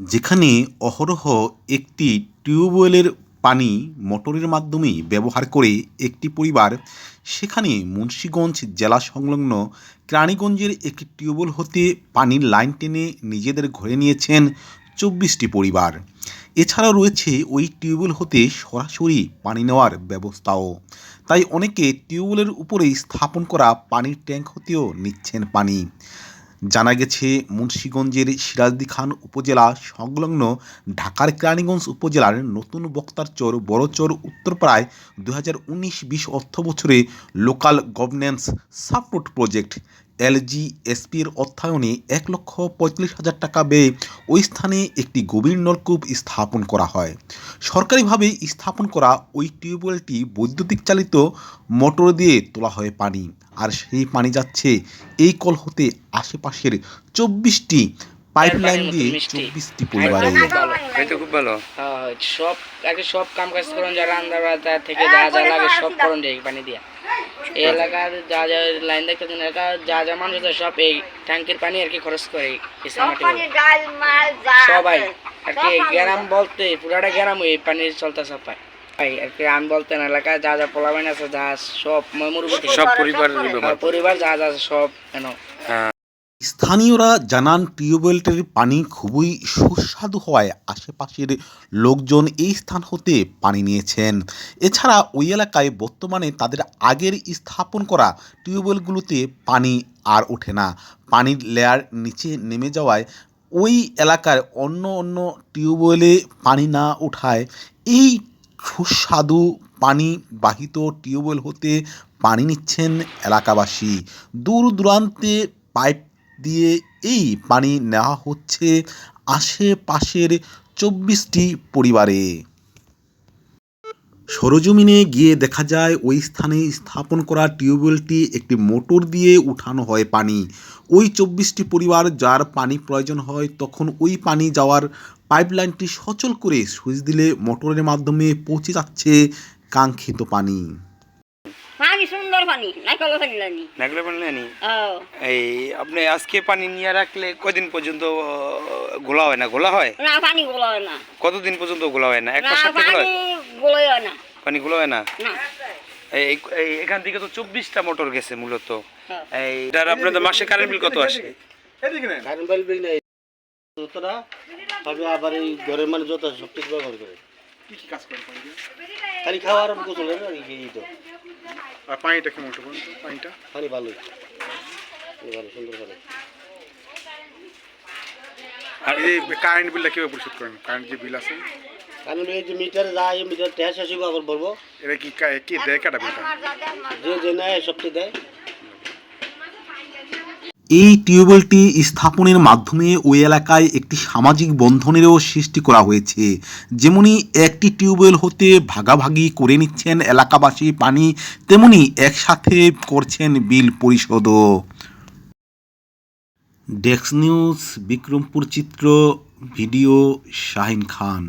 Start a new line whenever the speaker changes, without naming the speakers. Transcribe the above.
যেখানে অহরহ একটি টিউবওয়েলের পানি মোটরের মাধ্যমে ব্যবহার করে একটি পরিবার, সেখানে মুন্সীগঞ্জ জেলা সংলগ্ন কেরানীগঞ্জের একটি টিউবওয়েল হতে পানির লাইন টেনে নিজেদের ঘরে নিয়েছেন চব্বিশটি পরিবার। এছাড়াও রয়েছে ওই টিউবওয়েল হতে সরাসরি পানি নেওয়ার ব্যবস্থাও। তাই অনেকে টিউবওয়েলের উপরেই স্থাপন করা পানির ট্যাঙ্ক হতেও নিচ্ছেন পানি। জানা গেছে, মুন্সীগঞ্জের সিরাজদি খান উপজেলা সংলগ্ন ঢাকার কেরানীগঞ্জ উপজেলার নতুন বক্তার বক্তারচর বড়চর উত্তরপাড়ায় দু হাজার উনিশ বিশ অর্থ বছরে লোকাল গভর্নেন্স সাপোর্ট প্রজেক্ট এলজিএসপির অর্থায়নে এক লক্ষ পঁয়ত্রিশ হাজার টাকা ব্যয়ে ওই স্থানে একটি গভীর নলকূপ স্থাপন করা হয়। সরকারিভাবে স্থাপন করা ওই টিউবওয়েলটি বৈদ্যুতিক চালিত মোটর দিয়ে তোলা হয় পানি, আর সেই পানি যাচ্ছে এই কল হতে আশেপাশের চব্বিশটি পাইপলাইন দিয়ে। চব্বিশটি পরিবারে
এই তো খুব ভালো।
হ্যাঁ, সব আগে সব কাম কাজ করুন যারা রান্না বান্না থেকে যা যা লাগে সব করুন এই পানি দিয়া। এই এলাকার যা যা লাইন দেখতেছেন এলাকা যা যা মানুষ আছে সব এই ট্যাঙ্কের পানি আর কি খরচ করে
যা
সবাই আর
সব
কি গ্রাম বলতে পুরাটা গ্রাম এই পানি চলতে সব পায় ভাই আর কি আমি বলতেন এলাকায় যা যা আছে যা সব মুরব্বী
সব পরিবার
পরিবার যা যা আছে সব কেন
স্থানীয়রা জানান, টিউবওয়েলটির পানি খুবই সুস্বাদু হওয়ায় আশেপাশের লোকজন এই স্থান হতে পানি নিয়েছেন। এছাড়া ওই এলাকায় বর্তমানে তাদের আগের স্থাপন করা টিউবওয়েলগুলোতে পানি আর ওঠে না। পানির লেয়ার নিচে নেমে যাওয়ায় ওই এলাকার অন্য অন্য টিউবওয়েলে পানি না ওঠায় এই সুস্বাদু পানি বাহিত টিউবওয়েল হতে পানি নিচ্ছেন এলাকাবাসী। দূর দূরান্তে পাইপ দিয়ে এই পানি নেওয়া হচ্ছে আশেপাশের চব্বিশটি পরিবারে। সরজমিনে গিয়ে দেখা যায়, ওই স্থানে স্থাপন করা টিউবওয়েলটি একটি মোটর দিয়ে উঠানো হয় পানি। ওই চব্বিশটি পরিবার যার পানি প্রয়োজন হয়, তখন ওই পানি যাওয়ার পাইপলাইনটি সচল করে সুইচ দিলে মোটরের মাধ্যমে পৌঁছে যাচ্ছে কাঙ্ক্ষিত পানি।
পানি পানি নাই কল পানি লানি?
পানি নি
ও
এই আপনি আজকে পানি নিয়ে রাখলে কদিন পর্যন্ত ঘোলা হয় না? ঘোলা হয়?
না পানি গুলো হয় না।
কতদিন পর্যন্ত ঘোলা হয় না? এক মাস ঘোলা
পানি
হয়?
হয় না।
পানি ঘোলা হয় না?
না।
এই এখান থেকে তো চব্বিশটা মোটর গেছে মূলত।
হ্যাঁ।
এই এটার আপনাদের মাসে কারেন্ট বিল কত আসে?
কারেন্ট বিল বিল নেই। যতটা তবে আবার এই ঘরের মানে যত সব কিছু ব্যবহার করে খালি খাওয়ার গোসল আর কি এই তো।
আর পানিটা কেমন বলুন তো? পানিটা?
পানি ভালোই। পানি ভালো সুন্দর পানি।
আর এই কারেন্ট বিলটা কীভাবে পরিশোধ করেন? কারেন্ট যে বিল আছে?
কারণ এই যে মিটারে যায় মিটার ট্যাক্স আসিব আবার বলব।
এটা কি কা- কি দেয় কাটা বিলটা
যে যে নেয় সবটি দেয়।
এই টিউবওয়েলটি স্থাপনের মাধ্যমে ওই এলাকায় একটি সামাজিক বন্ধনেরও সৃষ্টি করা হয়েছে। যেমনি একটি টিউবওয়েল হতে ভাগাভাগি করে নিচ্ছেন এলাকাবাসী পানি, তেমনি একসাথে করছেন বিল পরিশোধও। ডেস্ক নিউজ, বিক্রমপুর চিত্র, ভিডিও শাহিন খান।